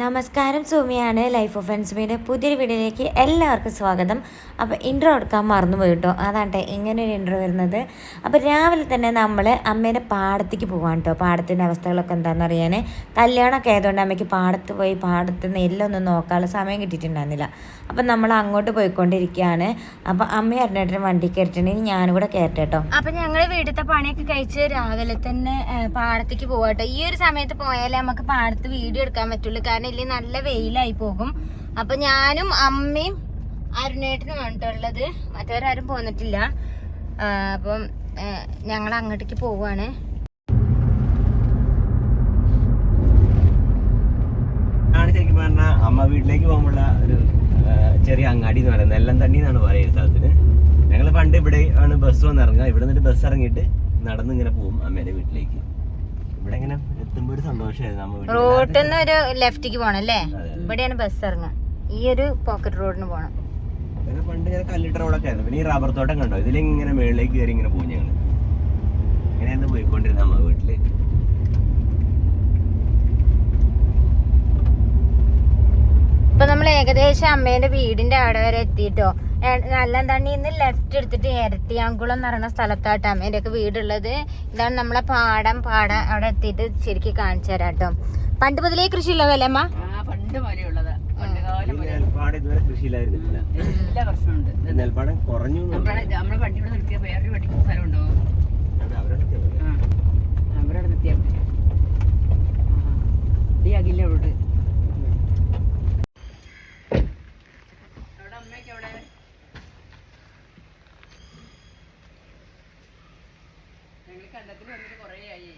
നമസ്കാരം സൗമ്യയാണ് life of എൻസുമിയുടെ പുതിയൊരു വീഡിയോയിലേക്ക് എല്ലാവർക്കും സ്വാഗതം. അപ്പോൾ ഇൻട്രോ എടുക്കാൻ മറന്നുപോയി കേട്ടോ അതാണ് ഇങ്ങനെ ഒരു ഇൻട്രോ വരുന്നത്. അപ്പോൾ രാവിലെ തന്നെ നമ്മൾ അമ്മേന്റെ പാടത്തേക്ക് പോകാൻ കേട്ടോ പാടത്തിന്റെ അവസ്ഥകളൊക്കെ എന്താണെന്ന് അറിയാൻ കല്യാണമൊക്കെ ആയതുകൊണ്ട് അമ്മയ്ക്ക് പാടത്ത് പോയി പാടത്ത് നെല്ലൊന്നും നോക്കാനുള്ള സമയം കിട്ടിയിട്ടുണ്ടായിരുന്നില്ല. അപ്പം നമ്മൾ അങ്ങോട്ട് പോയിക്കൊണ്ടിരിക്കുകയാണ് അപ്പോൾ അമ്മ അറിഞ്ഞിട്ട് വണ്ടി കയറിയിട്ടുണ്ടെങ്കിൽ ഞാനും കൂടെ കയറട്ടെ അപ്പോൾ ഞങ്ങൾ വീടത്തെ പണിയൊക്കെ കഴിച്ച് രാവിലെ തന്നെ പാടത്തേക്ക് പാടത്തേക്ക് പോവാട്ടോ. ഈ ഒരു സമയത്ത് പോയാലേ നമുക്ക് പാടത്ത് വീഡിയോ എടുക്കാൻ പറ്റുള്ളൂ. കാരണം ഇല്ലേ നല്ല വെയിലായി പോകും. അപ്പൊ ഞാനും അമ്മയും അരുണേട്ടനും കണ്ടിട്ടുള്ളത് മറ്റവരാരും പോന്നിട്ടില്ല. അപ്പം ഞങ്ങൾ അങ്ങോട്ടേക്ക് പോവുകയാണ് അമ്മ വീട്ടിലേക്ക് പോകുമ്പോഴുള്ള ഒരു ചെറിയ അങ്ങാടി എന്ന് പറയുന്നത് നെല്ലം തണ്ണി എന്നാണ് പറയുക സ്ഥലത്തിന്. ഞങ്ങൾ പണ്ട് ഇവിടെ ആണ് ബസ് വന്നിറങ്ങുക. ഇവിടെ നിന്നിട്ട് ബസ് ഇറങ്ങിയിട്ട് നടന്ന് ഇങ്ങനെ പോകും അമ്മേന്റെ വീട്ടിലേക്ക്. ഇവിടെ ഇങ്ങനെ ഒരു സന്തോഷമായിരുന്നു റോട്ടിൽ നിന്ന് ഒരു ലെഫ്റ്റിക്ക് പോണം അല്ലേ. ഇവിടെയാണ് ബസ് ഇറങ്ങുക. ഈ ഒരു പോക്കറ്റ് റോഡിന് പോണം. പിന്നെ പണ്ട് ഇങ്ങനെ കല്ലിട്ട റോഡൊക്കെ ആയിരുന്നു പിന്നെ ഈ റബ്ബർ തോട്ടം കണ്ടോ? ഇതിലിങ്ങനെ മേളിലേക്ക് കയറി ഇങ്ങനെ പോകും ഞങ്ങൾ ഇങ്ങനെയായിരുന്നു പോയിക്കൊണ്ടിരുന്ന അമ്മ വീട്ടിൽ. ഇപ്പൊ നമ്മൾ ഏകദേശം അമ്മേന്റെ വീടിന്റെ അവിടെ വരെ എത്തിയിട്ടോ? നല്ല തണ്ണിന്ന് ലെഫ്റ്റ് എടുത്തിട്ട് ഇരട്ടിയാങ്കുളം എന്ന് പറയുന്ന സ്ഥലത്താട്ടോ എന്റെ ഒക്കെ വീടുള്ളത്. ഇതാണ് നമ്മളെ പാടം. പാടം അവിടെ എത്തിയിട്ട് ശരിക്കും കാണിച്ചു തരാം കേട്ടോ. പണ്ട് മുതലേ കൃഷി ഉള്ളതല്ലേ അമ്മ പണ്ട് മുതലുള്ളതാ പണ്ട് കാലം ഈ നെൽപ്പാടം ഈ കൃഷിയിലായിരുന്നില്ല എല്ലാ വർഷമുണ്ട് നെൽപ്പാടം കുറഞ്ഞു എന്ന് നമ്മളെ നമ്മളെ വണ്ടി ഇവിടെ നിർത്തിയ വേറൊരു വണ്ടിക്ക് സ്ഥലമുണ്ടോ അത് അവരുടെ സത്യമല്ലേ? ആ അവിടെ നിർത്തിയാൽ മതി ഈ അകില്ല അവിടെ അവിടെ അമ്മയ്ക്ക് അവിടെ ഞങ്ങൾ കണ്ടത്തിൽ വന്നിട്ട് കുറേ ആയി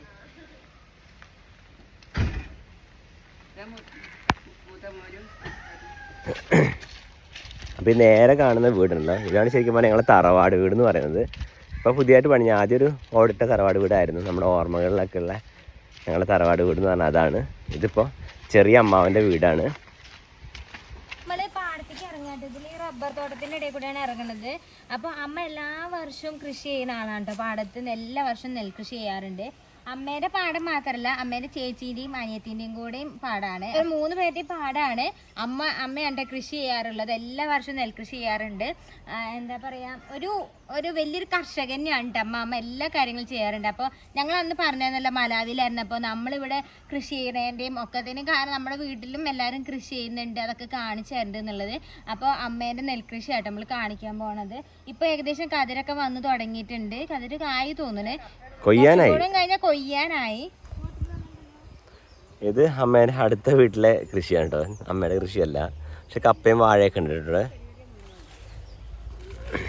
ഇതാ മൂ- മൂത്ത മോനും അപ്പോൾ ഈ നേരെ കാണുന്ന വീടുണ്ടല്ലോ. ഇതാണ് ശരിക്കും പറഞ്ഞാൽ ഞങ്ങളെ തറവാട് വീട് എന്ന് പറയുന്നത്. ഇപ്പോൾ പുതിയതായിട്ട് പണിഞ്ഞ ആദ്യം ഒരു ഓടിട്ട തറവാട് വീടായിരുന്നു. നമ്മുടെ ഓർമ്മകളിലൊക്കെ ഉള്ള ഞങ്ങളുടെ തറവാട് വീട് എന്ന് പറഞ്ഞാൽ അതാണ്. ഇതിപ്പോൾ ചെറിയ അമ്മാവന്റെ വീടാണ്. റബ്ബർ തോട്ടത്തിന്റെ ഇടയിൽ കൂടെയാണ് ഇറങ്ങുന്നത്. അപ്പോൾ അമ്മ എല്ലാ വർഷവും കൃഷി ചെയ്യുന്ന ആളാണ് കേട്ടോ പാടത്ത് എല്ലാ വർഷവും നെൽകൃഷി ചെയ്യാറുണ്ട്. അമ്മേന്റെ പാടം മാത്രല്ല അമ്മേടെ ചേച്ചീന്റെയും അനിയത്തിന്റെയും കൂടെയും പാടാണ് മൂന്ന് പേരുടെയും പാടാണ് അമ്മ അമ്മയാണ് കൃഷി ചെയ്യാറുള്ളത്. എല്ലാ വർഷവും നെൽകൃഷി ചെയ്യാറുണ്ട്. എന്താ പറയാ ഒരു ഒരു വലിയൊരു കർഷകൻ തന്നെയാണ് കേട്ടോ അമ്മ അമ്മ എല്ലാ കാര്യങ്ങളും ചെയ്യാറുണ്ട്. അപ്പോൾ ഞങ്ങൾ അന്ന് പറഞ്ഞതെന്നല്ല മലാവിലായിരുന്നപ്പോൾ നമ്മളിവിടെ കൃഷി ചെയ്യണേന്റെയും ഒക്കത്തിനും കാരണം നമ്മുടെ വീട്ടിലും എല്ലാവരും കൃഷി ചെയ്യുന്നുണ്ട്. അതൊക്കെ കാണിച്ചു തരുന്നുണ്ട് എന്നുള്ളത്. അപ്പോൾ അമ്മേന്റെ നെൽകൃഷി ആയിട്ട് നമ്മൾ കാണിക്കാൻ പോണത്. ഇപ്പോൾ ഏകദേശം കതിരൊക്കെ വന്ന് തുടങ്ങിയിട്ടുണ്ട്. കതിര് കായി തോന്നുന്നു. കൊയ്യാനായി. കഴിഞ്ഞാൽ കൊയ്യാനായി. ഇത് അമ്മേന്റെ അടുത്ത വീട്ടിലെ കൃഷിയാണ് കേട്ടോ അമ്മയുടെ കൃഷിയല്ല. പക്ഷെ കപ്പയും വാഴയൊക്കെ ഉണ്ട് കേട്ടോ ഇവിടെ. ഉം.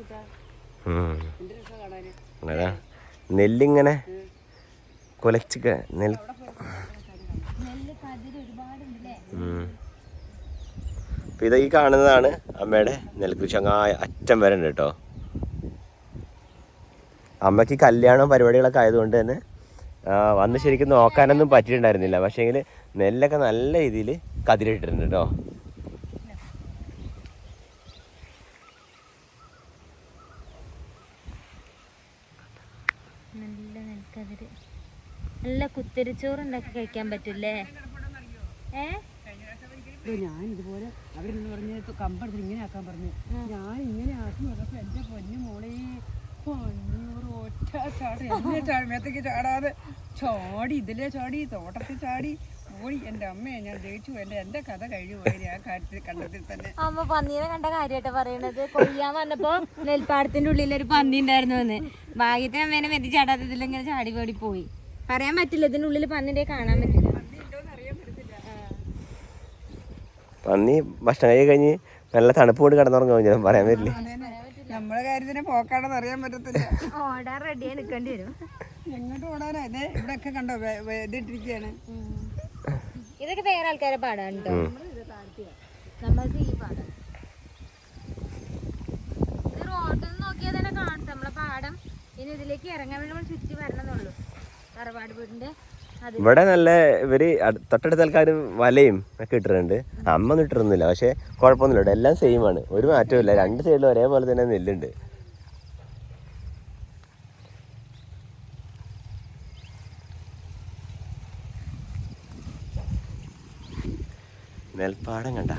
അതാ നെല്ലിങ്ങനെ കൊലച്ച് നെൽ. ഇപ്പൊ ഇത് ഈ കാണുന്നതാണ് അമ്മയുടെ നെൽകൃഷി. അങ്ങ് അറ്റം വരെ ഉണ്ട് കേട്ടോ. അമ്മയ്ക്ക് കല്യാണം പരിപാടികളൊക്കെ ആയതുകൊണ്ട് തന്നെ വന്ന് ശരിക്കും നോക്കാനൊന്നും പറ്റിയിട്ടുണ്ടായിരുന്നില്ല. പക്ഷേങ്കിൽ നെല്ലൊക്കെ നല്ല രീതിയിൽ കതിരിട്ടിട്ടുണ്ട് കേട്ടോ. നല്ല നെൽക്കതിര് നല്ല കുത്തിരിച്ചോറ് ഉണ്ടാക്കി കഴിക്കാൻ പറ്റില്ലേ? ഏ? ഞാൻ ഇതുപോലെ അവരിന്ന് പറഞ്ഞ കമ്പെടുത്ത് ഇങ്ങനെ ആക്കാൻ പറഞ്ഞു. ഞാൻ ഇങ്ങനെ ആക്കി നോക്കപ്പോ എന്റെ പൊന്നു മോളെ ഒറ്റ ചാടി എന്നെ ചാടി മേത്തേക്ക് ചാടാതെ. ചാടി ഇതിലെ ചാടി തോട്ടത്തിൽ ചാടി. ഓടി എന്റെ അമ്മയെ ഞാൻ ജയിച്ചു എന്റെ എന്റെ കഥ കഴിഞ്ഞു പോയി ആ കാര്യത്തിൽ കണ്ടത്തിൽ തന്നെ. അമ്മ പന്നീനെ കണ്ട കാര്യമായിട്ട് പറയണത്. കൊയ്യാൻ വന്നപ്പോ നെൽപ്പാടത്തിന്റെ ഉള്ളിൽ ഒരു പന്നി ഉണ്ടായിരുന്നു എന്ന് ഭാഗ്യത്തിന് അമ്മേനെ മെതി ചാടാതെ ഇങ്ങനെ ചാടി പോടി പോയി. പറയാൻ പറ്റില്ല ഇതിന്റെ ഉള്ളിൽ പന്നിന്റെ കാണാൻ പറ്റില്ല. പന്നി ഭക്ഷണം കഴി കഴിഞ്ഞ് നല്ല തണുപ്പ് കൊണ്ട് കടന്നുറങ്ങോ ഞാൻ പറയാൻ പറ്റില്ല. നമ്മളെ കാര്യത്തിന് പോക്കാണെന്ന് അറിയാൻ പറ്റത്തില്ല. ഓടാൻ റെഡിയായി നിൽക്കേണ്ടി വരും. എങ്ങോട്ട് ഓടാനാ? ഇത് ഇവിടെയൊക്കെ കണ്ടോ ഇതിട്ടിരിക്കുകയാണ് ഇതൊക്കെ വേറെ ആൾക്കാരെ പാടാണ് കേട്ടോ നമ്മൾക്ക് ഈ പാടം. ഇത് റോഡിൽ നിന്ന് നോക്കിയാൽ തന്നെ കാണും. നമ്മളെ പാടം. ഇനി ഇതിലേക്ക് ഇറങ്ങാൻ വേണ്ടി നമ്മൾ ചുറ്റി വരണമെന്നുള്ളൂ തറവാട് വീടിന്റെ ഇവിടെ നല്ല ഇവർ തൊട്ടടുത്ത ആൾക്കാർ വലയും ഒക്കെ ഇട്ടിട്ടുണ്ട്. അമ്മ ഒന്നും ഇട്ടിരുന്നില്ല. പക്ഷെ കുഴപ്പമൊന്നുമില്ല. ഇവിടെ എല്ലാം സെയിം ആണ്. ഒരു മാറ്റവും ഇല്ല. രണ്ട് സൈഡിലും ഒരേപോലെ തന്നെ നെല്ലുണ്ട്. നെൽപ്പാടം കണ്ട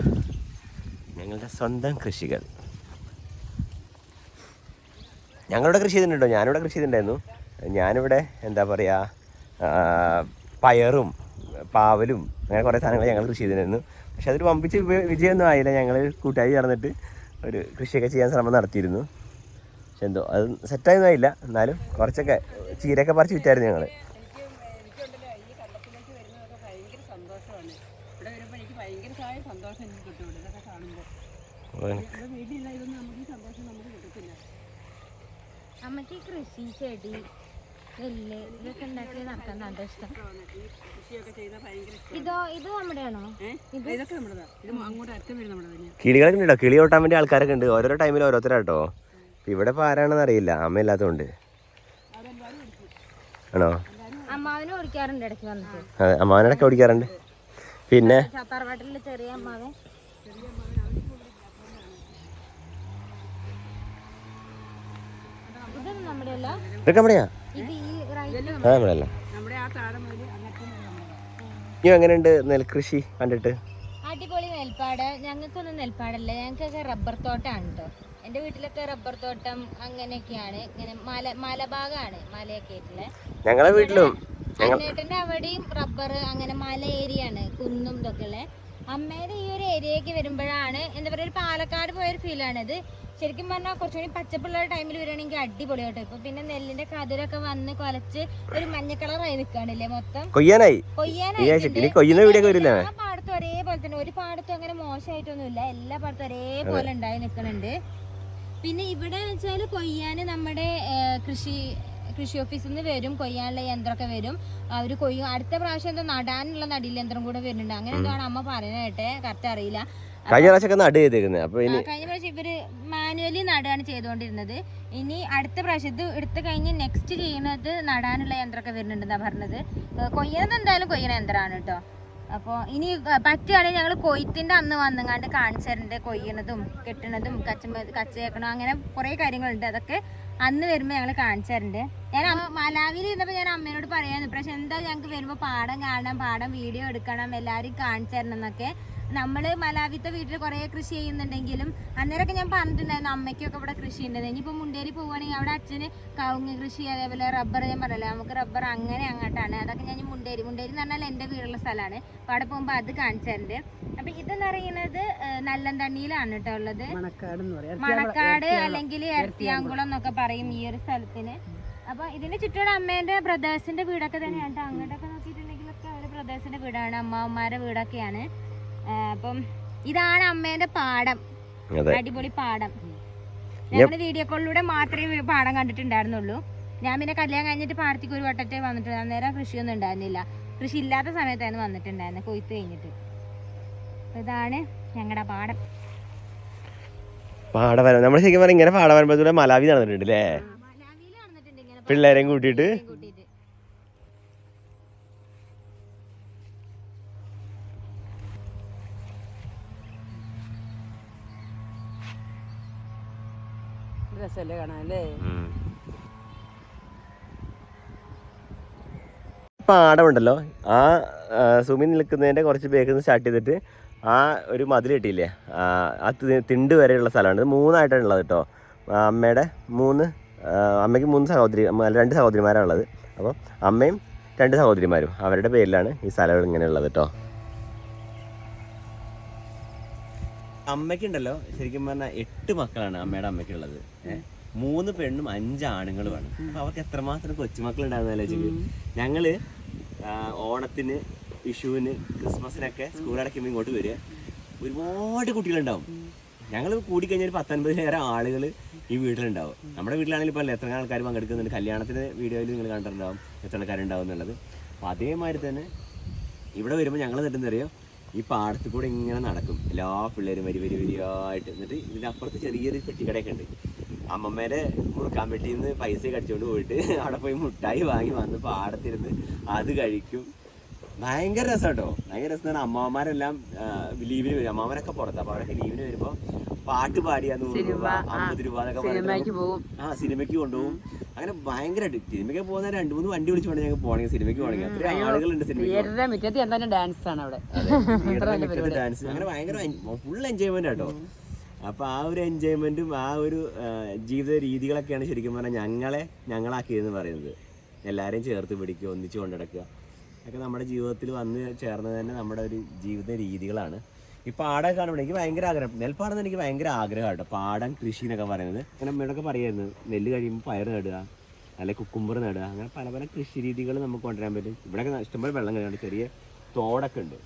ഞങ്ങളുടെ സ്വന്തം കൃഷികൾ. ഞങ്ങളുടെ കൃഷി ചെയ്തിട്ടുണ്ടോ? ഞാനിവിടെ കൃഷി ചെയ്തിട്ടുണ്ടായിരുന്നു. ഞാനിവിടെ എന്താ പറയുക പയറും പാവലും അങ്ങനെ കുറേ സാധനങ്ങൾ ഞങ്ങൾ കൃഷി ചെയ്തിരുന്നു പക്ഷെ അതൊരു പമ്പിച്ച് വിജ- വിജയമൊന്നും ആയില്ല. ഞങ്ങൾ കൂട്ടായി ചേർന്നിട്ട് ഒരു കൃഷിയൊക്കെ ചെയ്യാൻ ശ്രമം നടത്തിയിരുന്നു. പക്ഷെ എന്തോ അത് സെറ്റായൊന്നും ആയില്ല. എന്നാലും കുറച്ചൊക്കെ ചീരയൊക്കെ പറിച്ച് വിറ്റായിരുന്നു ഞങ്ങൾ എനിക്ക് എനിക്കുണ്ടല്ലോ ഈ കണ്ടത്തിലേക്ക് വരുന്നതൊക്കെ ഭയങ്കര സന്തോഷമാണ് ഇവിടെ വരുമ്പോൾ എനിക്ക് ഭയങ്കരമായ സന്തോഷം എനിക്ക് കിട്ടും ഇവിടെ ഇതൊക്കെ കാണുമ്പോൾ ഇവിടെ വീട്ടിലില്ല ഇതൊന്നും നമുക്ക് ഈ സന്തോഷം നമുക്ക് കിട്ടത്തില്ല അമ്മയ്ക്ക് കൃഷി ചെടി നെല്ല് ഇതൊക്കെ ഉണ്ടാക്കി നടക്കാൻ നല്ല ഇഷ്ടം. കൃഷിയൊക്കെ ചെയ്താൽ ഭയങ്കര ഇഷ്ടം ഇതോ ഇത് നമ്മുടെയാണോ? കിളികളൊക്കെ ഉണ്ടോ? കിളി ഓട്ടാൻ വേണ്ടി ആൾക്കാരൊക്കെ ഉണ്ട്. ഓരോ ടൈമിൽ ഓരോരുത്തരാട്ടോ. ഇവിടെ ഇപ്പൊ ആരാണെന്ന് അറിയില്ല. ഇല്ലാത്തോണ്ട്. ആണോ? അമ്മാവനെ ഓടിക്കാറുണ്ട് ഇടയ്ക്ക് വന്നിട്ട്. അതെ അമ്മാവനടക്കം ഓടിക്കാറുണ്ട്. പിന്നെ? ചെറിയ അമ്മാവൻ ഇതൊന്നും നമ്മുടെ അല്ല ഇതൊക്കെ നമ്മുടെയാ ഇത് ഈ റൈറ്റ് ആ നമ്മളല്ല നമ്മുടെ ആ ഇനി എങ്ങനെയുണ്ട് നെൽകൃഷി കണ്ടിട്ട്? അടിപൊളി നെൽപ്പാട്. ഞങ്ങൾക്കൊന്നും നെൽപ്പാടല്ല. ഞങ്ങൾക്കൊക്കെ റബ്ബർ തോട്ടമാണ് കേട്ടോ എന്റെ വീട്ടിലൊക്കെ റബ്ബർ തോട്ടം അങ്ങനെയൊക്കെയാണ്. ഇങ്ങനെ മല മലഭാഗമാണ് മലയൊക്കെ ആയിട്ടുള്ള. ഞങ്ങളെ വീട്ടിലും അന്നേട്ടന്റെ അവിടെയും റബ്ബർ അങ്ങനെ മല ഏരിയ ആണ് കുന്നും ഇതൊക്കെ ഉള്ളത് അമ്മയുടെ ഈ ഒരു ഏരിയക്ക് വരുമ്പോഴാണ് എന്താ പറയുക ഒരു പാലക്കാട് പോയൊരു ഫീലാണിത് ശരിക്കും പറഞ്ഞാൽ കുറച്ചുകൂടി പച്ചപ്പുള്ള ടൈമിൽ വരികയാണെങ്കിൽ അടിപൊളി കേട്ടോ. ഇപ്പൊ പിന്നെ നെല്ലിന്റെ കതിരൊക്കെ വന്ന് കൊലച്ച് ഒരു മഞ്ഞ കളറായി നിൽക്കാണില്ലേ മൊത്തം? കൊയ്യാനായി? കൊയ്യാനായി. കൊയ്യുന്ന വീടൊക്കെ വരില്ലേ? പാടത്തും ഒരേപോലെ തന്നെ. ഒരു പാടത്തും അങ്ങനെ മോശമായിട്ടൊന്നുമില്ല. എല്ലാ പാടത്തും ഒരേപോലെ ഉണ്ടായി നിൽക്കുന്നുണ്ട് പിന്നെ ഇവിടെ വെച്ചാൽ കൊയ്യാന് നമ്മുടെ കൃഷി കൃഷി ഓഫീസിൽ നിന്ന് വരും. കൊയ്യാനുള്ള യന്ത്രമൊക്കെ വരും. അവർ കൊയ്യും. അടുത്ത പ്രാവശ്യം എന്തോ നടാനുള്ള നടിയിൽ യന്ത്രം കൂടെ വരുന്നുണ്ട്. അങ്ങനെ എന്താണ് അമ്മ പറയുന്നത് കേട്ടെ. കറക്റ്റ് അറിയില്ല. കഴിഞ്ഞ പ്രാവശ്യമൊക്കെ നട ചെയ്തേക്കുന്നത് അപ്പൊ ഇനി കഴിഞ്ഞ പ്രാവശ്യം ഇവർ മാനുവലി നടാണ് ചെയ്തുകൊണ്ടിരുന്നത് ഇനി അടുത്ത പ്രാവശ്യം ഇത് എടുത്ത് കഴിഞ്ഞ് നെക്സ്റ്റ് ചെയ്യുന്നത് നടാനുള്ള യന്ത്രമൊക്കെ വരുന്നുണ്ടെന്നാ പറഞ്ഞത്. കൊയ്യണത് എന്തായാലും കൊയ്യണ യന്ത്രമാണ് കേട്ടോ. അപ്പോൾ ഇനി പറ്റുകയാണെങ്കിൽ ഞങ്ങൾ കൊയ്ത്തിന്റെ അന്ന് വന്നുങ്ങാണ്ട് കാണിച്ചു തരുന്നുണ്ട് കൊയ്യണതും കെട്ടണതും കച്ച കച്ചയേക്കണം അങ്ങനെ കുറേ കാര്യങ്ങളുണ്ട്. അതൊക്കെ അന്ന് വരുമ്പോൾ ഞങ്ങൾ കാണിച്ചു തരുന്നുണ്ട് ഞാൻ മലാവിയിൽ ഇരുന്നപ്പോൾ ഞാൻ അമ്മേനോട് പറയാന്ന് പക്ഷെ എന്താ ഞങ്ങൾക്ക് വരുമ്പോൾ പാടം കാണണം പാടം വീഡിയോ എടുക്കണം എല്ലാവരും കാണിച്ചു തരണം എന്നൊക്കെ നമ്മൾ മലാവിത്തെ വീട്ടിൽ കുറേ കൃഷി ചെയ്യുന്നുണ്ടെങ്കിലും അന്നേരമൊക്കെ ഞാൻ പറഞ്ഞിട്ടുണ്ടായിരുന്നു അമ്മയ്ക്കൊക്കെ ഇവിടെ കൃഷി ഉണ്ട് ഇനിയിപ്പോൾ മുണ്ടേരി പോവുകയാണെങ്കിൽ അവിടെ അച്ഛന് കവുങ്ങ് കൃഷി അതേപോലെ റബ്ബർ ഞാൻ പറഞ്ഞല്ലോ നമുക്ക് റബ്ബർ അങ്ങനെ അങ്ങോട്ടാണ്. അതൊക്കെ ഞാൻ മുണ്ടേരി മുണ്ടേരി എന്ന് പറഞ്ഞാൽ എന്റെ വീടുള്ള സ്ഥലമാണ്. അപ്പോൾ അവിടെ പോകുമ്പോൾ അത് കാണിച്ചു തരുന്നുണ്ട് അപ്പം ഇതെന്ന് പറയുന്നത് നല്ലന്തണ്ണിയിലാണ് കേട്ടോ ഉള്ളത്. മണക്കാട് അല്ലെങ്കിൽ എർത്തിയാംകുളം എന്നൊക്കെ പറയും ഈ ഒരു സ്ഥലത്തിന്. അപ്പൊ ഇതിന് ചുറ്റുമുള്ള അമ്മേന്റെ ബ്രദേഴ്സിന്റെ വീടൊക്കെ തന്നെയാണ് ട്ടോ. അങ്ങോട്ടൊക്കെ നോക്കിയിട്ടുണ്ടെങ്കിലൊക്കെ അവരുടെ ബ്രദേഴ്സിന്റെ വീടാണ് അമ്മാവന്മാരുടെ വീടൊക്കെയാണ്. അപ്പം ഇതാണ് അമ്മേന്റെ പാടം അതെ. അടിപൊളി പാടം ഞങ്ങൾ വീഡിയോ കോളിലൂടെ മാത്രമേ പാടം കണ്ടിട്ടുണ്ടായിരുന്നുള്ളൂ. ഞാൻ പിന്നെ കല്യാണം കഴിഞ്ഞിട്ട് പാടത്തേക്ക് ഒരു വട്ടത്തെ വന്നിട്ടുണ്ട് അന്നേരം കൃഷിയൊന്നും ഉണ്ടായിരുന്നില്ല. കൃഷി ഇല്ലാത്ത സമയത്തായിരുന്നു വന്നിട്ടുണ്ടായിരുന്നത് കൊയ്ത്ത് കഴിഞ്ഞിട്ട്. ഇതാണ് ഞങ്ങളുടെ പാടം പാടവരം നമ്മൾ ശരിക്കും പറഞ്ഞാൽ ഇങ്ങനെ പാടവരമ്പത്തൂടെ മലാവി നടന്നിട്ടുണ്ട് അല്ലേ മലാവിയിൽ നടന്നിട്ടുണ്ട് ഇങ്ങനെ പിള്ളേരെയും കൂട്ടിയിട്ട് കൂട്ടിയിട്ട് രസമല്ലേ അല്ലേ പാടമുണ്ടല്ലോ ആ ആ, സുമി നിൽക്കുന്നതിന്റെ കുറച്ച് ബേക്കിൽ നിന്ന് സ്റ്റാർട്ട് ചെയ്തിട്ട് ആ ഒരു മതിൽ കിട്ടിയില്ലേ? ആ തിണ്ട് വരെയുള്ള സ്ഥലമാണ്. ഇത് മൂന്നായിട്ടാണ് ഉള്ളത് കേട്ടോ അമ്മയുടെ മൂന്ന് അമ്മയ്ക്ക് മൂന്ന് സഹോദരി രണ്ട് സഹോദരിമാരാണ് ഉള്ളത്. അപ്പോൾ അമ്മയും രണ്ട് സഹോദരിമാരും അവരുടെ പേരിലാണ് ഈ സ്ഥലങ്ങൾ ഇങ്ങനെ ഉള്ളത് കേട്ടോ അമ്മയ്ക്കുണ്ടല്ലോ ശരിക്കും പറഞ്ഞാൽ എട്ട് മക്കളാണ് അമ്മയുടെ അമ്മയ്ക്കുള്ളത്. മൂന്ന് പെണ്ണും അഞ്ച് ആണുങ്ങളുമാണ്. അപ്പൊ അവർക്ക് എത്രമാത്രം കൊച്ചുമക്കൾ ഉണ്ടാകുന്ന വെച്ചിട്ട് ഞങ്ങൾ ഓണത്തിന് വിഷുവിന് ക്രിസ്മസിനൊക്കെ സ്കൂൾ അടയ്ക്കുമ്പോൾ ഇങ്ങോട്ട് വരിക. ഒരുപാട് കുട്ടികളുണ്ടാവും. ഞങ്ങൾ കൂടിക്കഴിഞ്ഞാൽ ഒരു പത്തൊൻപതിലേറെ ആളുകൾ ഈ വീട്ടിലുണ്ടാവും. നമ്മുടെ വീട്ടിലാണെങ്കിൽ ഇപ്പോൾ എത്ര ആൾക്കാർ പങ്കെടുക്കുന്നുണ്ട്? കല്യാണത്തിന് വീഡിയോയിൽ നിങ്ങൾ കണ്ടിട്ടുണ്ടാവും എത്ര ആൾക്കാരുണ്ടാവും എന്നുള്ളത്. അപ്പോൾ അതേമാതിരി തന്നെ ഇവിടെ വരുമ്പോൾ ഞങ്ങൾ നിട്ടുന്നറിയോ ഈ പാടത്ത് കൂടെ ഇങ്ങനെ നടക്കും. എല്ലാ പിള്ളേരും വരി വരി വരിയായിട്ട് എന്നിട്ട് ഇതിന്റെ അപ്പുറത്ത് ചെറിയൊരു പെട്ടിക്കടയൊക്കെ ഉണ്ട്. അമ്മമ്മേരെ മുറുക്കാൻ പെട്ടിയിൽ നിന്ന് പൈസ കടിച്ചുകൊണ്ട് പോയിട്ട് അവിടെ പോയി മുട്ടായി വാങ്ങി വന്ന് പാടത്തിരുന്ന് അത് കഴിക്കും. ഭയങ്കര രസം കേട്ടോ ഭയങ്കര രസം അമ്മമാരെല്ലാം ലീവിന് വരും. അമ്മമാരൊക്കെ പുറത്ത്. അപ്പോൾ അവരൊക്കെ ലീവിന് വരുമ്പോൾ പാട്ട് പാടിയാന്ന് അമ്പത് രൂപ സിനിമയ്ക്ക് പോകും. ആ സിനിമയ്ക്ക് കൊണ്ടുപോകും. അങ്ങനെ ഭയങ്കര സിനിമയ്ക്ക് പോകുന്ന രണ്ട് മൂന്ന് വണ്ടി വിളിച്ചുകൊണ്ട് ഞങ്ങൾ പോണെങ്കിൽ സിനിമയ്ക്ക് പോണെങ്കിൽ അത്ര ആളുകളുണ്ട് സിനിമ മുറ്റത്ത് എന്തായാലും ഡാൻസ് ആണ് അവിടെ. ഡാൻസ് അങ്ങനെ ഭയങ്കര ഫുൾ എൻജോയ്മെന്റ് ആട്ടോ. അപ്പൊ ആ ഒരു എൻജോയ്മെന്റും ആ ഒരു ജീവിത രീതികളൊക്കെയാണ് ശരിക്കും പറഞ്ഞാൽ ഞങ്ങളെ ഞങ്ങളാക്കിയതെന്ന് പറയുന്നത്. എല്ലാവരെയും ചേർത്ത് പിടിക്കുക ഒന്നിച്ചു കൊണ്ടുനടക്കുക ഒക്കെ നമ്മുടെ ജീവിതത്തിൽ വന്ന് ചേർന്നത് തന്നെ നമ്മുടെ ഒരു ജീവിത രീതികളാണ്. ഈ പാടം കാണുമ്പോൾ എനിക്ക് ഭയങ്കര ആഗ്രഹം. നെൽപ്പാടുന്ന എനിക്ക് ഭയങ്കര ആഗ്രഹമാണ് കേട്ടോ. പാടം കൃഷി എന്നൊക്കെ പറയുന്നത്. അങ്ങനെ അമ്മയോടൊക്കെ പറയായിരുന്നു നെല്ല് കഴിയുമ്പോൾ പയർ നടുക അല്ലെ കുക്കുമ്പർ നടുക അങ്ങനെ പല പല കൃഷി രീതികൾ നമുക്ക് കൊണ്ടുവരാൻ പറ്റും. ഇവിടെയൊക്കെ ഇഷ്ടംപോലെ വെള്ളം കഴിയുന്നുണ്ട് ചെറിയ തോടൊക്കെ ഉണ്ട്.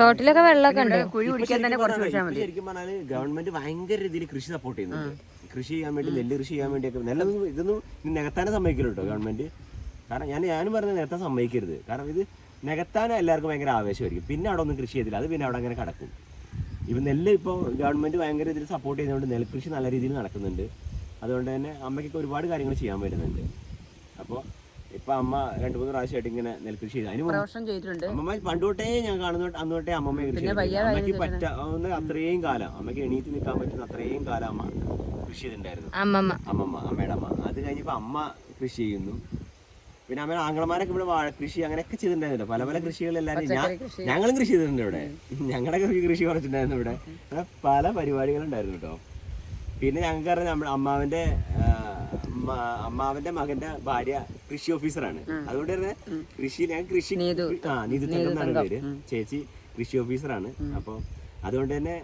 തോട്ടിലൊക്കെ വെള്ളമൊക്കെ ഉണ്ട്. കുഴി തന്നെ കുറച്ച് ശരിക്കും പറഞ്ഞാൽ ഗവൺമെന്റ് ഭയങ്കര രീതിയിൽ കൃഷി സപ്പോർട്ട് ചെയ്യുന്നുണ്ട്. കൃഷി ചെയ്യാൻ വേണ്ടി നെല്ല് കൃഷി ചെയ്യാൻ വേണ്ടിയൊക്കെ നെല്ലൊന്നും ഇതൊന്നും നികത്താനേ സമ്മതിക്കില്ല കേട്ടോ ഗവൺമെന്റ്. കാരണം ഞാൻ ഞാനും പറഞ്ഞത് നേരത്തെ സമ്മതിക്കരുത്. കാരണം ഇത് നികത്താൻ എല്ലാവർക്കും ഭയങ്കര ആവേശമായിരിക്കും. പിന്നെ അവിടെ ഒന്നും കൃഷി ചെയ്തില്ല. അത് പിന്നെ അവിടെ അങ്ങനെ കിടക്കും. ഇപ്പം നെല്ല് ഇപ്പോൾ ഗവൺമെന്റ് ഭയങ്കര രീതിയിൽ സപ്പോർട്ട് ചെയ്യുന്നതുകൊണ്ട് നെൽകൃഷി നല്ല രീതിയിൽ നടക്കുന്നുണ്ട്. അതുകൊണ്ട് തന്നെ അമ്മയ്ക്കൊക്കെ ഒരുപാട് കാര്യങ്ങൾ ചെയ്യാൻ പറ്റുന്നുണ്ട്. അപ്പോൾ ഇപ്പൊ അമ്മ രണ്ട് മൂന്ന് പ്രാവശ്യമായിട്ട് ഇങ്ങനെ നെൽകൃഷി ചെയ്തു. അതിന് അമ്മമ്മ പണ്ട് തൊട്ടേ ഞാൻ കാണുന്ന അന്ന് തൊട്ടേ അമ്മമ്മ കൃഷി. അമ്മയ്ക്ക് പറ്റാവുന്ന അത്രയും കാലം അമ്മയ്ക്ക് എണീറ്റ് നിൽക്കാൻ പറ്റുന്ന അത്രയും കാലം അമ്മ കൃഷി ചെയ്തിട്ടുണ്ടായിരുന്നു. അമ്മമ്മ. അമ്മമ്മ അമ്മയുടെ അമ്മ. അത് കഴിഞ്ഞപ്പോ അമ്മ കൃഷി ചെയ്യുന്നു. പിന്നെ അമ്മ ആങ്ങളമാരൊക്കെ ഇവിടെ വാഴ കൃഷി അങ്ങനെയൊക്കെ ചെയ്തിട്ടുണ്ടായിരുന്നു പല പല കൃഷികൾ എല്ലാവരും ഞാൻ ഞങ്ങളും കൃഷി ചെയ്തിട്ടുണ്ട് ഇവിടെ. ഞങ്ങളുടെ കൃഷി കുറച്ചിട്ടുണ്ടായിരുന്നു ഇവിടെ. അങ്ങനെ പല പരിപാടികളുണ്ടായിരുന്നു കേട്ടോ. പിന്നെ ഞങ്ങൾക്ക് അറിയാം നമ്മുടെ അമ്മാവന്റെ അമ്മാവന്റെ മകന്റെ ഭാര്യ കൃഷി ഓഫീസറാണ്. അതുകൊണ്ട് തന്നെ കൃഷി ഞാൻ കൃഷി ആ നീതി സംഘം എന്നാണ് പേര്. ചേച്ചി കൃഷി ഓഫീസറാണ്. അപ്പൊ അതുകൊണ്ട് തന്നെ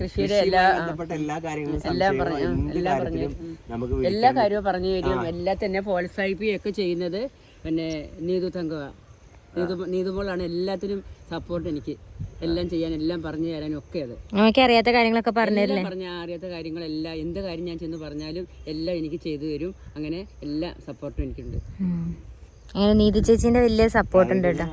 കൃഷിയുടെ കൃഷിയുമായി ബന്ധപ്പെട്ട എല്ലാ കാര്യങ്ങളും സംശയങ്ങളും എന്ത് കാര്യത്തിലും നമുക്ക് എല്ലാ കാര്യവും പറഞ്ഞു തരും. എല്ലാം തന്നെ പ്രോത്സാഹിപ്പിക്കുകയൊക്കെ ചെയ്യുന്നത് പിന്നെ നീതു തങ്ക നീതു നീതുമോളാണ് എല്ലാത്തിനും സപ്പോർട്ട് എനിക്ക്. എല്ലാം ചെയ്യാൻ എല്ലാം പറഞ്ഞു തരാനും ഒക്കെ അത്. നമുക്ക് അറിയാത്ത കാര്യങ്ങളൊക്കെ പറഞ്ഞില്ലേ എല്ലാം പറഞ്ഞ അറിയാത്ത കാര്യങ്ങളെല്ലാം എന്ത് കാര്യം ഞാൻ ചെന്ന് പറഞ്ഞാലും എല്ലാം എനിക്ക് ചെയ്തു തരും. അങ്ങനെ എല്ലാ സപ്പോർട്ടും എനിക്കുണ്ട്. അങ്ങനെ നീതി ചേച്ചിന്റെ വലിയ സപ്പോർട്ട് ഉണ്ട് കേട്ടോ.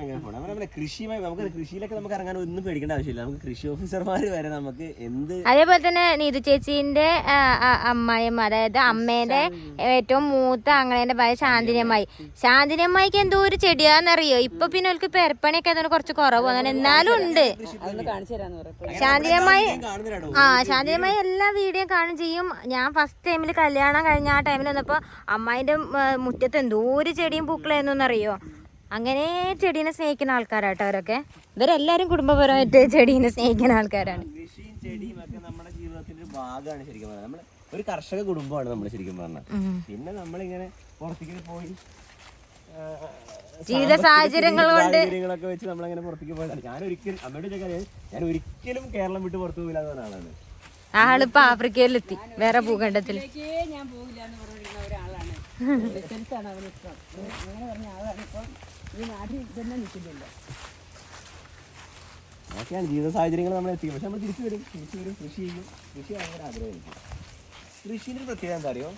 കൃഷിയുമായി നമുക്ക് കൃഷിയിലൊക്കെ നമുക്ക് ഇറങ്ങാൻ ഒന്നും പേടിക്കേണ്ട ആവശ്യമില്ല. നമുക്ക് കൃഷി ഓഫീസർമാർ വരെ നമുക്ക് എന്ത് അതേപോലെ തന്നെ നീതു ചേച്ചീന്റെ ആ, അതായത് അമ്മേന്റെ ഏറ്റവും മൂത്ത അങ്ങളേന്റെ ഭാര്യ ശാന്തിനിയമ്മായി. ശാന്തിനിയമ്മായിക്ക് എന്തോ ഒരു ചെടിയാന്നറിയോ? ഇപ്പൊ പിന്നെ അവർക്ക് പെരപ്പണിയൊക്കെ അതുകൊണ്ട് കുറച്ച് കുറവ്. അങ്ങനെ എന്നാലും ഉണ്ട്. ശാന്തിനിയമ്മായി ആ ശാന്തിനിയമ്മായി എല്ലാ വീഡിയോ കാണും ചെയ്യും. ഞാൻ ഫസ്റ്റ് ടൈമിൽ കല്യാണം കഴിഞ്ഞ ആ ടൈമിൽ വന്നപ്പോ അമ്മായിന്റെ മുറ്റത്ത് എന്തോ ഒരു ചെടിയും പൂക്കളായിരുന്നു എന്നറിയോ അങ്ങനെ ചെടീനെ സ്നേഹിക്കുന്ന ആൾക്കാരാട്ടോ അവരൊക്കെ. ഇവരെല്ലാവരും കുടുംബപരമായിട്ട് ചെടീനെ സ്നേഹിക്കുന്ന ആൾക്കാരാണ്. കൃഷിയും ചെടിയും ഒക്കെ നമ്മുടെ ജീവിതത്തിന്റെ ഒരു ഭാഗമാണ് ശരിക്കും പറഞ്ഞാൽ. നമ്മൾ ഒരു കർഷക കുടുംബമാണ് നമ്മൾ ശരിക്കും പറഞ്ഞാൽ. പിന്നെ നമ്മളിങ്ങനെ പുറത്തേക്ക് പോയി ജീവിത സാഹചര്യങ്ങൾ കൊണ്ട് സാഹചര്യങ്ങളൊക്കെ വെച്ച് നമ്മളങ്ങനെ പുറത്തേക്ക് പോയതാണ്. ഞാൻ ഒരിക്കലും അമ്മയുടെ ചോദിക്കാൻ ഞാൻ ഒരിക്കലും കേരളം വിട്ട് പുറത്തു പോകില്ല എന്ന് പറഞ്ഞ ആളാണ്. ആളിപ്പോ ആഫ്രിക്കയിലെത്തി. വേറെ ഭൂഖണ്ഡത്തിൽ. ഞാൻ പോകില്ല എന്ന് പറഞ്ഞിരുന്ന ഒരാളാണ്. ബിസിനസ്സാണ് അവന് അങ്ങനെ പറഞ്ഞ ആളാണ് ഇപ്പം. ഈ നാട്ടിൽ തന്നെ നിൽക്കുന്നില്ല അതൊക്കെയാണ് ജീവിത സാഹചര്യങ്ങൾ നമ്മൾ എത്തിക്കും. പക്ഷെ നമ്മൾ തിരിച്ചു വരും. തിരിച്ചു വരും. കൃഷി ചെയ്യും. കൃഷി ഭയങ്കര ആഗ്രഹമായിരിക്കും. കൃഷിയുടെ പ്രത്യേകത എന്താ അറിയോ?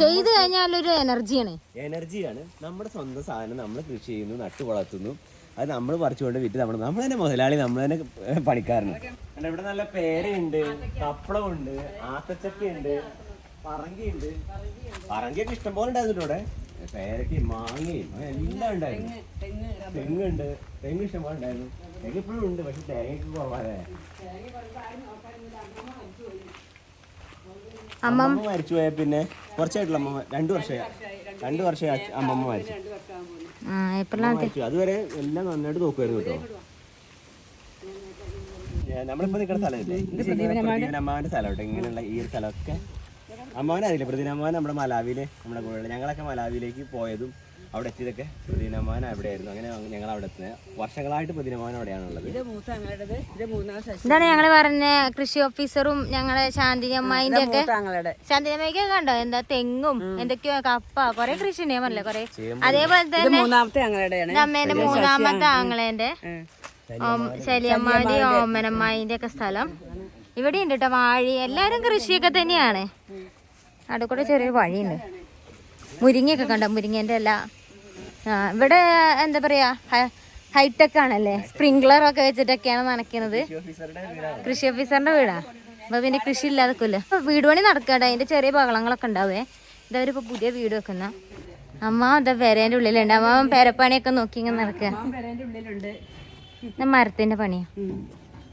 ചെയ്തു കഴിഞ്ഞാൽ ഒരു എനർജിയാണ്. എനർജിയാണ്. നമ്മുടെ സ്വന്തം സാധനം നമ്മൾ കൃഷി ചെയ്യുന്നു നട്ടു വളർത്തുന്നു. അത് നമ്മൾ പറിച്ചുകൊണ്ട് വിറ്റ് നമ്മൾ നമ്മൾ തന്നെ മുതലാളി നമ്മൾ തന്നെ പണിക്കാരന് അല്ല ഇവിടെ നല്ല പേരയുണ്ട് കപ്പളമുണ്ട് ആത്തച്ചക്കയുണ്ട് പറങ്കിയുണ്ട്. പറങ്കിയൊക്കെ ഇഷ്ടംപോലെ ഉണ്ടായിരുന്നു ഇവിടെ? പേരയ്ക്ക് മാങ്ങയും എല്ലാം ഉണ്ടായിരുന്നു. തെങ്ങുണ്ട് തെങ്ങ് ഇഷ്ടംപോലെ ഉണ്ടായിരുന്നു തെങ്ങ് ഇപ്പോഴും ഉണ്ട് പക്ഷെ തേങ്ങയ്ക്ക് കുറവാതെ അമ്മമ്മ മരിച്ചു പോയ പിന്നെ കുറച്ചായിട്ടുള്ള അമ്മമ്മ രണ്ടു വർഷമായി. രണ്ടു വർഷമായി അമ്മമ്മ മരിച്ചു. അമ്മ അതുവരെ എല്ലാം നന്നായിട്ട് നോക്കുമായിരുന്നു കേട്ടോ. നമ്മളിപ്പോ നിൽക്കുന്ന സ്ഥലമില്ലേ ഇത് പ്രതിദിനമ്മാവന്റെ സ്ഥലം കേട്ടോ ഇങ്ങനെയുള്ള ഈ ഒരു സ്ഥലമൊക്കെ അമ്മാവൻ അറിയില്ല പ്രതിദിനമ്മാവൻ നമ്മുടെ മലാവിയിലെ നമ്മുടെ കൂടെ ഞങ്ങളൊക്കെ മലാവിയിലേക്ക് പോയതും അവിടെ എത്തിയതൊക്കെ അവിടെ ആയിരുന്നു അങ്ങനെ ഞങ്ങൾ അവിടെ എത്തുന്നത്. വർഷങ്ങളായിട്ട് പ്രതിദിനമ്മാവൻ അവിടെയാണുള്ളത് ഇത് മൂത്ത ആങ്ങളുടെ ഇത് മൂന്നാം ശശി. ഇതാണ് ഞങ്ങൾ പറഞ്ഞ കൃഷി ഓഫീസറും ഞങ്ങളെ ശാന്തി അമ്മായിന്റെ ഒക്കെ ശാന്തി അമ്മയ്ക്ക് കണ്ടോ? എന്താ തെങ്ങും എന്തൊക്കെയോ കപ്പ കൊറേ കൃഷി ഉണ്ട് കൊറേ. അതേപോലെ തന്നെ അമ്മേന്റെ മൂന്നാമത്തെ ആങ്ങളേന്റെ ശലിയമ്മാന്റെ ഓമനമ്മായിന്റെ ഒക്കെ സ്ഥലം. ഇവിടെ ഉണ്ട് കേട്ടോ വാഴി. എല്ലാരും കൃഷിയൊക്കെ തന്നെയാണ്. അവിടെ കൂടെ ചെറിയൊരു വഴിയുണ്ട്. മുരിങ്ങയൊക്കെ കണ്ട? മുരിങ്ങേന്റെ എല്ലാ ആ ഇവിടെ എന്താ പറയാ? ഹൈടെക് ആണല്ലേ? സ്പ്രിംഗ്ലർ ഒക്കെ വെച്ചിട്ടൊക്കെയാണ് നനയ്ക്കുന്നത്. കൃഷി ഓഫീസറിന്റെ വീടാ. അപ്പൊ പിന്നെ കൃഷി ഇല്ലാതെക്കില്ല വീട് പണി നടക്കട്ടെ അതിന്റെ ചെറിയ ബഹളങ്ങളൊക്കെ ഉണ്ടാവേ. ഇതവരിപ്പോ പുതിയ വീട് വെക്കുന്ന. അമ്മ എന്താ പെരേന്റെ ഉള്ളിലുണ്ട്. അമ്മ പെരപ്പണിയൊക്കെ നോക്കി ഇങ്ങനെ നടക്കുക മരത്തിന്റെ പണിയാ.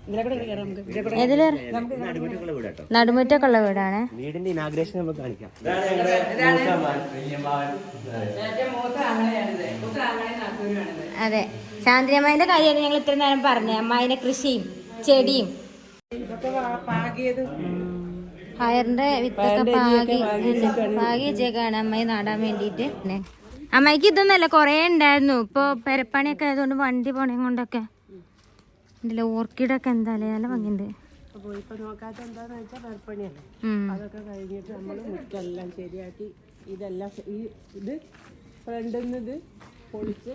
നടുമുറ്റക്കുള്ള നടുമുറ്റൊക്കെ ഉള്ള വീടാണ്. വീടിന്റെ ഇനാഗ്രേഷൻ നമുക്ക് കാണിക്കാം. അതെ. ശാന്തിയമ്മേന്റെ കാര്യമാണ് ഞങ്ങൾ ഇത്ര നേരം പറഞ്ഞു. അമ്മായിന്റെ കൃഷിയും ചെടിയും. പയറിന്റെ വിത്തൊക്കെ പാകി പാകി വെച്ചേക്കാണ്. അമ്മായി നാടാൻ വേണ്ടിട്ട് അമ്മയ്ക്ക് അമ്മായിക്ക് ഇതൊന്നല്ല കൊറേ ഉണ്ടായിരുന്നു. ഇപ്പൊ പെരപ്പണിയൊക്കെ ആയതുകൊണ്ട് വണ്ടി പോണേ കൊണ്ടൊക്കെ ഇതിലെ ഓർക്കിഡൊക്കെ എന്തായാലും നല്ല ഭംഗിയുണ്ട്. അപ്പോൾ ഇപ്പൊ നോക്കാത്ത എന്താന്ന് വെച്ചാൽ പെരപ്പണിയല്ലേ ഉം. അതൊക്കെ കഴിഞ്ഞിട്ട് നമ്മൾ മുറ്റെല്ലാം ശരിയാക്കി ഇതെല്ലാം ഈ ഇത് ഫ്രണ്ടിൽ നിന്ന് ഇത് പൊളിച്ച്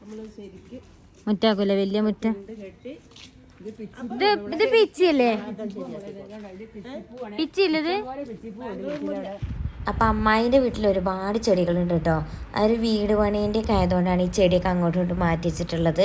നമ്മൾ ശരിക്ക് മുറ്റാക്കൂല? വലിയ മുറ്റ. കെട്ടി ഇത് ഇത് പിച്ചിയല്ലേ? അപ്പം അമ്മായിന്റെ വീട്ടിൽ ഒരുപാട് ചെടികളുണ്ട് കേട്ടോ. ആ ഒരു വീട് പണീന്റെ ഒക്കെ ആയതുകൊണ്ടാണ് ഈ ചെടിയൊക്കെ അങ്ങോട്ടും ഇങ്ങോട്ടും മാറ്റി വെച്ചിട്ടുള്ളത്.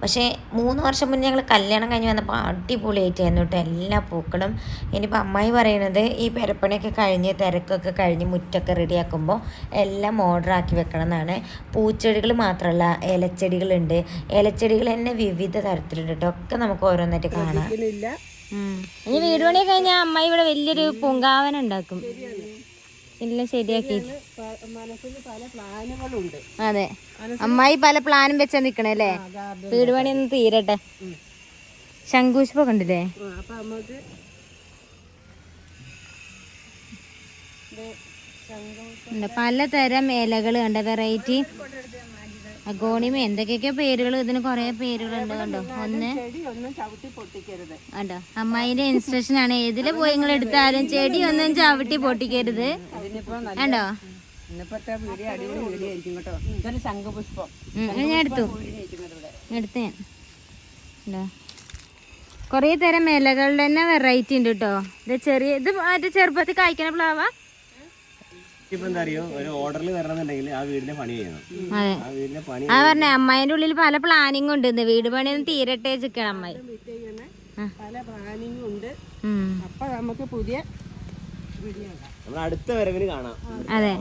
പക്ഷേ മൂന്ന് വർഷം മുന്നേ ഞങ്ങൾ കല്യാണം കഴിഞ്ഞ് വന്നപ്പോൾ അടിപൊളിയായിട്ടായിരുന്നു കേട്ടോ എല്ലാ പൂക്കളും. ഇനിയിപ്പോൾ അമ്മായി പറയുന്നത് ഈ പെരപ്പണിയൊക്കെ കഴിഞ്ഞ് തിരക്കൊക്കെ കഴിഞ്ഞ് മുറ്റൊക്കെ റെഡിയാക്കുമ്പോൾ എല്ലാം ഓർഡറാക്കി വെക്കണം എന്നാണ് പൂച്ചെടികൾ മാത്രമല്ല ഇലച്ചെടികളുണ്ട്. ഇലച്ചെടികൾ തന്നെ വിവിധ തരത്തിലുണ്ട് കേട്ടോ. ഒക്കെ നമുക്ക് ഓരോന്നായിട്ട് കാണാം. ഇനി വീട് പണി കഴിഞ്ഞാൽ അമ്മായി ഇവിടെ വലിയൊരു പൂങ്കാവനം ഉണ്ടാക്കും. എല്ലാം ശരിയാക്കി മനസ്സിന് പല പ്ലാനുകളുണ്ട്. അതെ. അമ്മായി പല പ്ലാനും വെച്ചാ നിക്കണേ അല്ലേ? വീട് പണി ഒന്ന് തീരട്ടെ. ശംഖുഷ്പ കണ്ടില്ലേ അപ്പൊ നമുക്ക് ഇലകൾ പലതരം ഇലകൾ കണ്ട വെറൈറ്റി അഗോണിമ എന്തൊക്കെയൊക്കെ പേരുകൾ ഇതിന് കുറെ പേരുകളുണ്ട് കണ്ടോ? ഒന്ന് കണ്ടോ? അമ്മായിന്റെ ഇൻസ്ട്രക്ഷൻ ആണ്. ഏതിൽ പോയി നിങ്ങൾ എടുത്താലും ചെടി ഒന്നും ചവിട്ടി പൊട്ടിക്കരുത്. കണ്ടോ? ഇന്നിപ്പത്തെ വീഡിയോ അടിപൊളി വീഡിയോ ആയിരിക്കും കേട്ടോ. ഇതൊരു ശംഖുപുഷ്പം. ഞാൻ എടുത്തു. എടുത്ത് ഞാൻ. കുറേ തരം ഇലകളുടെ തന്നെ വെറൈറ്റി ഉണ്ട് കേട്ടോ. ഇത് ചെറിയ ഇത് മറ്റേ ചെറുപ്പത്തിൽ കായ്ക്കണ പ്ലാവാ. ഇപ്പൊ എന്താ അറിയോ? ഒരു ഓർഡറിൽ വരണമെന്നുണ്ടെങ്കിൽ ആ വീടിന്റെ പണി ചെയ്യണം അതെ. ആ വീടിന്റെ പണി ആ പറഞ്ഞ അമ്മായിന്റെ ഉള്ളിൽ പല പ്ലാനിങ് ഉണ്ട് ഇന്ന്. വീട് പണിയൊന്നും തീരട്ടെ ചിക്കണം അമ്മായി. ഇങ്ങനെ പല പ്ലാനിങ്ങും ഉണ്ട്. ഉം. അപ്പൊ നമുക്ക് പുതിയ നമ്മൾ അടുത്ത വരവിന് കാണാം. അതെ.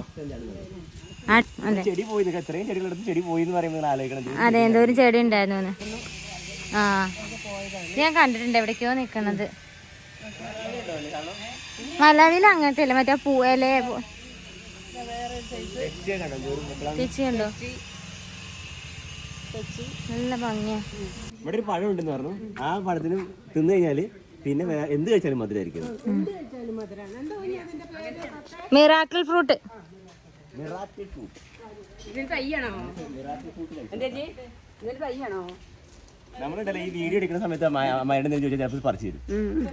ആ, അതെ. ചെടി പോയി നിൽക്കുക ഇത്രയും ചെടികളെടുത്ത് ചെടി പോയി എന്ന് പറയുമ്പോൾ നിങ്ങൾ ആലോചിക്കണം. അതെ എന്തോരം ചെടി ഉണ്ടായിരുന്നു എന്ന്. ആ. ഇത് ഞാൻ കണ്ടിട്ടുണ്ട് എവിടേക്കോ നിക്കണത്. മലയാളിയിൽ അങ്ങനത്തെ അല്ലേ മറ്റേ പൂ ഇല പൂ- ചേച്ചി കണ്ടോ നല്ല ഭംഗിയാ. ഇവിടെ ഒരു പഴം ഉണ്ടെന്ന് പറഞ്ഞു. ആ പഴത്തിന് തിന്നു കഴിഞ്ഞാൽ പിന്നെ എന്ത് കഴിച്ചാലും മധുരമായിരിക്കും മിറാക്കിൾ ഫ്രൂട്ട്. ഇതിന് തയ്യാണോ എന്താ ഇതിന് തയ്യാണോ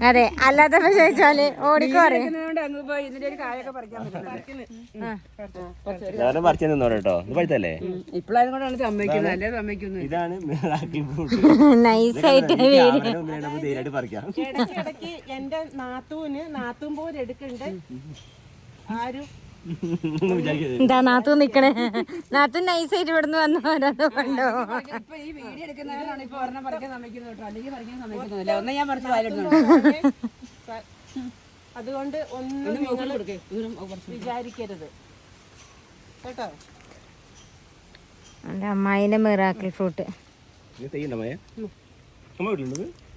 അതെ അല്ലാതെ ചോദിച്ചാൽ ഓടിക്കോ പറയും പോയി ഇതിന്റെ ഒരു കായൊക്കെ പറിക്കാൻ പറ്റില്ല ഞാൻ പറിച്ചു. നിന്നോട്ടോ പഴുത്തല്ലേ? ഇതാണ് നൈസായിട്ട് എന്റെ നാത്തൂന് നാത്തും പോലെ എടുക്കണ്ട്. ആരും എന്താ നാത്തു നിക്കണേ? നാത്തു നൈസ് ആയിട്ട് വന്നു ഓരോന്ന് വായിലിടുന്നുണ്ട്. അതുകൊണ്ട് ഒന്നും നിങ്ങൾ വിചാരിക്കരുത്. കേട്ടോ? എന്റെ അമ്മായിന്റെ മിറാക്കിൾ ഫ്രൂട്ട്.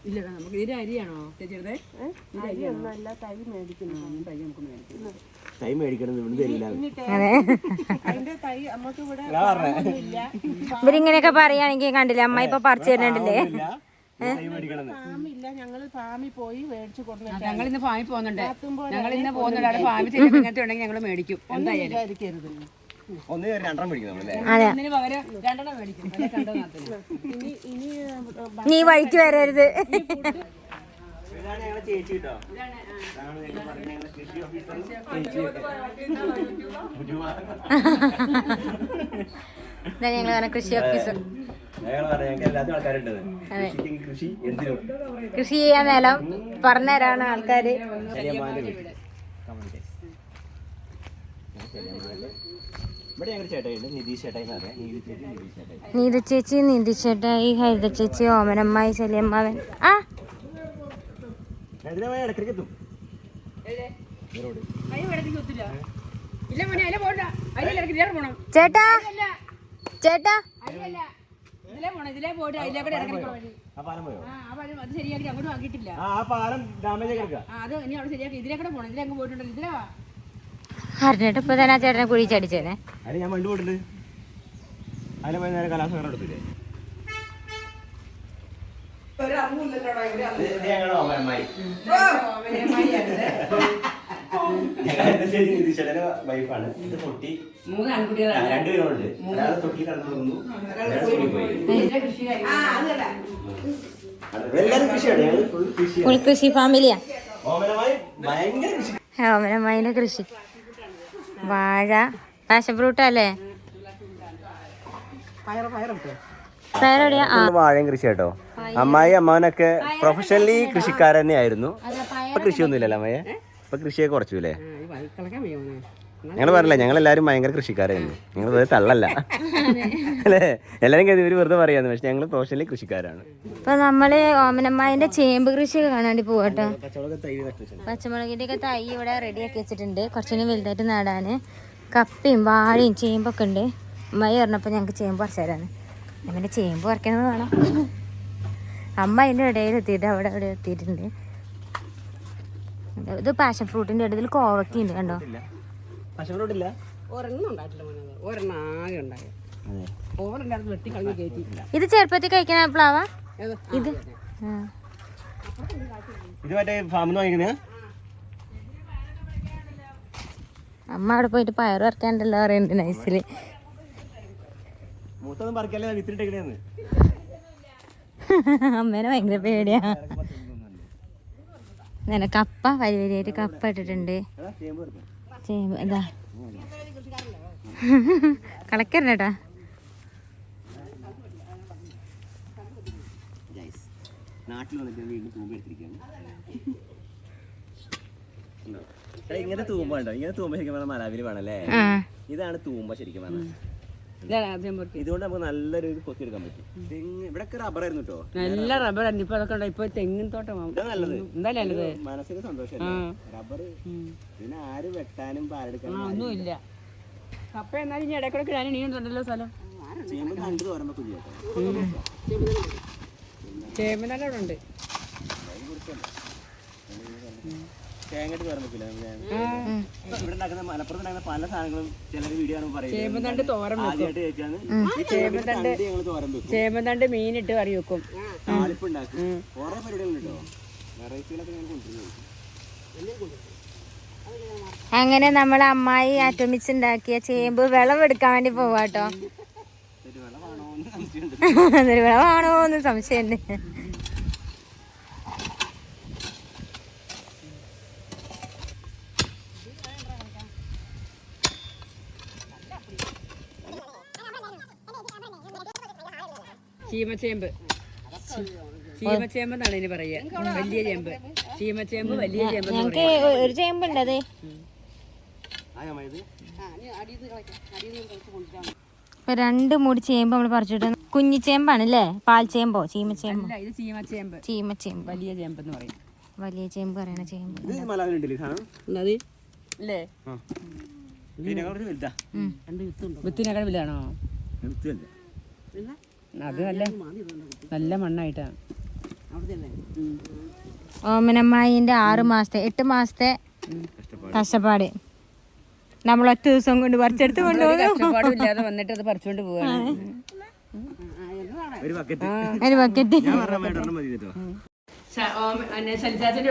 ഇല്ല നമുക്ക് ഇതിന്റെ അരിയാണോ? ചേച്ചിയുടെ അരിയൊന്നല്ല തൈ മേടിക്കുന്നു. തൈ നമുക്ക് മേടിക്കുന്നു ഇവിടെ തരില്ല. അതെ. തൈ നമുക്ക് ഇവിടെ ഇല്ല ഇവരിങ്ങനെയൊക്കെ പറയുകയാണെങ്കിൽ കണ്ടില്ല? അമ്മ ഇപ്പൊ പറിച്ചു തരണ്ടില്ലേ ഞങ്ങൾ ഫാമിൽ പോയി മേടിച്ചു കൊടുത്തിട്ട് ഞങ്ങൾ ഇന്ന് ഫാമിൽ പോകുന്നുണ്ട്. ഞങ്ങൾ ഇന്ന് പോകുന്നുണ്ട്. അവിടെ ഫാമിൽ ചെല്ലുമ്പോൾ ഇങ്ങനത്തെ ഉണ്ടെങ്കിൽ ഞങ്ങൾ മേടിക്കും. എന്തായാലും. രണ്ടെണ്ണം മേടിക്കും. കണ്ടോ നാത്തിന് ഇനി ഇനി നീ വഴിക്ക് വരരുത്. ഇതാണ് ഞങ്ങളെ ചേച്ചി കേട്ടോ ഇതാണ് ഞങ്ങൾ പറഞ്ഞ ഞങ്ങളെ കൃഷി ഞങ്ങൾ പറഞ്ഞ കൃഷി ഓഫീസർ. ഞങ്ങൾ പറഞ്ഞ ഞങ്ങൾക്ക് എല്ലാത്തും ആൾക്കാരുണ്ട്. കൃഷിക്ക് കൃഷി എന്തിനും. കൃഷി ചെയ്യാൻ നിലം പറഞ്ഞുതരാണ് ആൾക്കാര്. നീത ചേച്ചി നീതി ചേട്ടായി ഹരിത ചേച്ചി ഓമനമ്മായി ശല്യമ്മാവൻ ആ ഇതിനെ ഇടക്കിടക്ക് എത്തും അതിന് മേടത്തേക്ക് ഒത്തില്ല ഇല്ല മോനെ അതിലെ പോണ്ട അതിലെ ചേട്ടാ. ചേട്ടാ. ഇതിലേ പോണം ഇതിലേ പോയിട്ട് അതിലേക്കൂടെ ഇറങ്ങി വഴി ആ പാലം പോയോ? ആ ആ അത് ശരിയാക്കി അങ്ങോട്ട് ആക്കിയിട്ടില്ല. ആ ആ പാലം ഡാമേജ് കിടക്കുക അത് ഇനി അവിടെ ശരിയാക്കി. ഇതിലേ പോണം. ഇതിലേ അങ്ങ് പോയിട്ടുണ്ടല്ലോ ഇതിലേ വാ. അറിഞ്ഞിട്ട് ഇപ്പൊ തന്നെ ആ ചേട്ടനെ കുഴിച്ചടിച്ചേനെ ഞാൻ വണ്ടി പോയിട്ടുണ്ട് അതിനെ പോയി നേരെ കലാസം എടുത്തില്ലേ? നിതീഷേട്ടന്റെ വൈഫാണ് ഇത് പൊട്ടി. മൂന്ന് ആൺകുട്ടികളാണ് രണ്ടുപേരുണ്ട് ഒരാൾ തൊട്ടി കടന്നു കൃഷിയാണ്. ഞങ്ങൾ ഫുൾ കൃഷി ഫാമിലിയാ? ഓമനമായി ഭയങ്കര കൃഷി. ഓമനമ്മയിലെ കൃഷി. വാഴ പാഷൻ ഫ്രൂട്ട് അല്ലേ ഫുള്ള് വാഴയും കൃഷി കേട്ടോ. അമ്മായി അമ്മാവനൊക്കെ പ്രൊഫഷണലി കൃഷിക്കാരൻ തന്നെയായിരുന്നു. ഇപ്പൊ കൃഷിയൊന്നുമില്ലല്ലോ അമ്മയെ ഇപ്പൊ കൃഷിയൊക്കെ കുറച്ചുല്ലേ? ഞങ്ങൾ പറയില്ല ഞങ്ങൾ എല്ലാവരും ഭയങ്കര കൃഷിക്കാരായിരുന്നു. ഞങ്ങൾ വെറുതെ തള്ളല്ല. അല്ലേ? എല്ലാരും കരുതി ഇവർ വെറുതെ പറയാന്ന് പക്ഷെ ഞങ്ങൾ പ്രൊഫഷണലി കൃഷിക്കാരാണ്. ഇപ്പൊ നമ്മൾ ഓമനമ്മായിന്റെ ചേമ്പ് കൃഷി കാണാണ്ടി നട്ടു പച്ചമുളകിന്റെ ഒക്കെ തൈ ഇവിടെ റെഡിയാക്കി വെച്ചിട്ടുണ്ട്. കുറച്ചുകൂടി വലുതായിട്ട് നടാന്. കപ്പയും വാഴയും ചേമ്പൊക്കെ ഉണ്ട്. അമ്മായി പറഞ്ഞപ്പോൾ ഞങ്ങൾക്ക് ചേമ്പ് പറിച്ചു തരാന്ന്. അങ്ങനെ ചേമ്പ് പറിക്കണമെന്ന് വേണം. അമ്മ അതിന്റെ ഇടയിൽ എത്തിയിട്ട് അവിടെ അവിടെ എത്തിയിട്ടുണ്ട്. ഇത് പാഷൻ ഫ്രൂട്ടിന്റെ ഇടയിൽ കണ്ടോ? വെട്ടി കളഞ്ഞ് കയറ്റി ഇത് ചെറുപ്പത്തിൽ കഴിക്കുന്ന പ്ലാവാ? ഇത്. ഇത് മറ്റേ ഫാമിൽ നിന്ന് വാങ്ങിക്കുന്ന? അമ്മ അവിടെ പോയിട്ട് പയർ വറക്കാണ്ടല്ലോ പറയുന്നുണ്ട് നൈസിൽ മൂത്തൊന്നും പറിക്കല്ലേ വിത്തിട്ടേക്കണേന്ന് അമ്മേനെ ഭയങ്കര പേടിയാ. അങ്ങനെ കപ്പ വരി വരിയായിട്ട് കപ്പ ഇട്ടിട്ടുണ്ട്. ചേമ്പ് എന്താ നാട്ടിൽ വന്നിട്ട് വീണ്ടും തൂമ്പ എടുത്തിരിക്കുകയാണ്. ഉണ്ടോ? എടാ, തൂമ്പ ഉണ്ടോ? ഇങ്ങനെ തൂമ്പ ശരിക്കും പറഞ്ഞാൽ മലാവിൽ വേണല്ലേ ആ. ഇതാണ് തൂമ്പ ശരിക്കും പൊറുക്കി ഇതുകൊണ്ട് നമുക്ക് നല്ലൊരു കൊത്തി എടുക്കാൻ പറ്റും. തെങ്ങ് ഇവിടെയൊക്കെ റബ്ബർ ആയിരുന്നു കേട്ടോ നല്ല റബ്ബറാണ് ഇപ്പൊ അതൊക്കെ ഇപ്പൊ തെങ്ങിൻ തോട്ടമാവും നല്ലത്. എന്തായാലും നല്ലത്. മനസ്സിന് സന്തോഷം റബ്ബർ പിന്നെ ആരും വെട്ടാനും പാലെടുക്കാനും ഒന്നുമില്ല കപ്പ എന്നാലും ഇനി ഇടയ്ക്കിടയ്ക്ക് ഞാൻ ഇനിയുണ്ടല്ലോ സ്ഥലം. ചേമ്പനാട് അവിടെ ഉണ്ട്. തേങ്ങട്ട് തോരൻ വെക്കില്ല ഇവിടെ ഉണ്ടാക്കുന്ന മലപ്പുറത്ത് ഉണ്ടാക്കുന്ന പല സാധനങ്ങളും ചിലർ വീഡിയോ ആണ് പറയുന്നത് ചേമ്പന്തണ്ട് തോരൻ ആദ്യമായിട്ട് കേൾക്കാണ് ഈ ചേമ്പിന്റെ തണ്ട് ഞങ്ങൾ തോരൻ വെക്കും. ചേമ്പന്തണ്ട് മീനിട്ട് കറി വെക്കും. താളിപ്പ് ഉണ്ടാക്കും. കുറെ പരിപാടികളുണ്ട് കേട്ടോ വെറൈറ്റികളൊക്കെ അങ്ങനെ നമ്മളെ അമ്മായി അറ്റമിച്ചുണ്ടാക്കിയ ചേമ്പ് വിളവെടുക്കാൻ വേണ്ടി പോവാട്ടോ. വിളവാണോ എന്ന് സംശയമുണ്ട്. ചീമച്ചേമ്പ്. ചീമച്ചേമ്പ് എന്നാണ് ഇനി പറയുക. വലിയ ചേമ്പ്. ചീമച്ചേമ്പ് വലിയ ചേമ്പ് എന്ന് ഞങ്ങക്ക് ഒരു ചേമ്പുണ്ട് അതെ ഇപ്പൊ രണ്ട് മൂടി ചേമ്പ് നമ്മൾ പറിച്ചിട്ട് കുഞ്ഞിച്ചേമ്പാണ് അല്ലേ പാൽച്ചേമ്പോ ചീമച്ചേമ്പോ? അല്ല ഇത് ചീമച്ചേമ്പ്. ചീമച്ചേമ്പ്. വലിയ ചേമ്പ് എന്ന് പറയും. വലിയ ചേമ്പ് പറയണ ചേമ്പ്. അല്ലേ. വിത്തിനേക്കാൾ വലുതാണോ? അത് നല്ല നല്ല മണ്ണായിട്ടാണ് ഓമനമ്മായിന്റെ ആറ് മാസത്തെ എട്ട് മാസത്തെ കഷ്ടപ്പാട്. നമ്മൾ ഒറ്റ ദിവസം കൊണ്ട് പറിച്ചെടുത്ത് കൊണ്ടുപോകും ഇല്ലാതെ വന്നിട്ട് അത് പറിച്ചുകൊണ്ട് പോവാണ്. ഒരു ബക്കറ്റ്.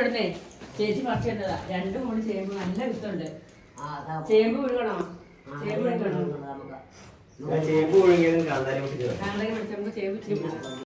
ഉടനെ ചേച്ചി പറിച്ചു തന്നതാ. രണ്ടു മൂന്ന് ചേമ്പ് നല്ല വിത്തുണ്ട്. ചേമ്പ് വിഴുകണോ ചേമ്പ് വിഴുകണോ ചേമ്പ് ഒഴുകിയതും കാന്താരി ചേമ്പ് ഇച്ചിരി